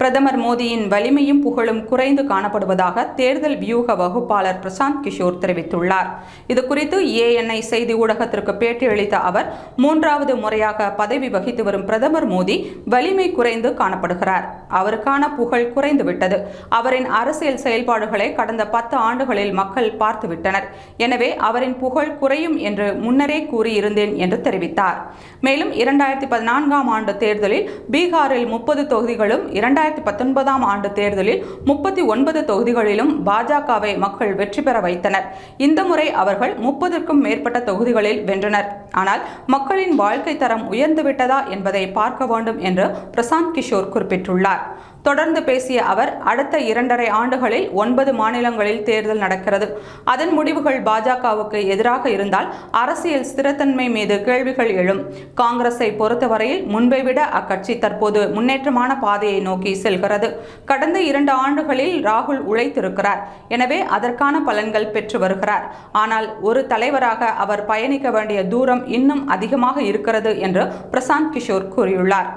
பிரதமர் மோடியின் வலிமையும் புகழும் குறைந்து காணப்படுவதாக தேர்தல் வியூக வகுப்பாளர் பிரசாந்த் கிஷோர் தெரிவித்துள்ளார். இதுகுறித்து ஏஎன்ஐ செய்தி ஊடகத்திற்கு பேட்டியளித்த அவர் மூன்றாவது முறையாக பதவி வகித்து வரும் பிரதமர் மோடி வலிமை குறைந்து காணப்படுகிறார். அவருக்கான புகழ் குறைந்துவிட்டது. அவரின் அரசியல் செயல்பாடுகளை கடந்த பத்து ஆண்டுகளில் மக்கள் பார்த்துவிட்டனர். எனவே அவரின் புகழ் குறையும் என்று முன்னரே கூறியிருந்தேன் என்று தெரிவித்தார். மேலும் இரண்டாயிரத்தி பதினான்காம் ஆண்டு தேர்தலில் பீகாரில் முப்பது தொகுதிகளும் இரண்டாயிரத்தி பத்தொன்பதாம் ஆண்டு தேர்தலில் முப்பத்தி ஒன்பது தொகுதிகளிலும் பாஜகவை மக்கள் வெற்றி பெற வைத்தனர். இந்த முறை அவர்கள் முப்பதுக்கும் மேற்பட்ட தொகுதிகளில் வென்றனர். ஆனால் மக்களின் வாழ்க்கை தரம் உயர்ந்துவிட்டதா என்பதை பார்க்க வேண்டும் என்று பிரசாந்த் கிஷோர் குறிப்பிட்டுள்ளார். தொடர்ந்து பேசிய அவர் அடுத்த இரண்டரை ஆண்டுகளில் ஒன்பது மாநிலங்களில் தேர்தல் நடக்கிறது. அதன் முடிவுகள் பாஜகவுக்கு எதிராக இருந்தால் அரசியல் ஸ்திரத்தன்மை மீது கேள்விகள் எழும். காங்கிரஸை பொறுத்தவரையில் முன்பை விட அக்கட்சி தற்போது முன்னேற்றமான பாதையை நோக்கி செல்கிறது. கடந்த இரண்டு ஆண்டுகளில் ராகுல் உழைத்திருக்கிறார். எனவே அதற்கான பலன்கள் பெற்று வருகிறார். ஆனால் ஒரு தலைவராக அவர் பயணிக்க வேண்டிய தூரம் இன்னும் அதிகமாக இருக்கிறது என்று பிரசாந்த் கிஷோர் கூறியுள்ளார்.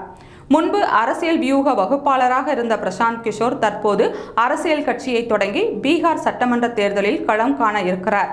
முன்பு அரசியல் வியூக வகுப்பாளராக இருந்த பிரசாந்த் கிஷோர் தற்போது அரசியல் கட்சியை தொடங்கி பீகார் சட்டமன்ற தேர்தலில் களம் காண இருக்கிறார்.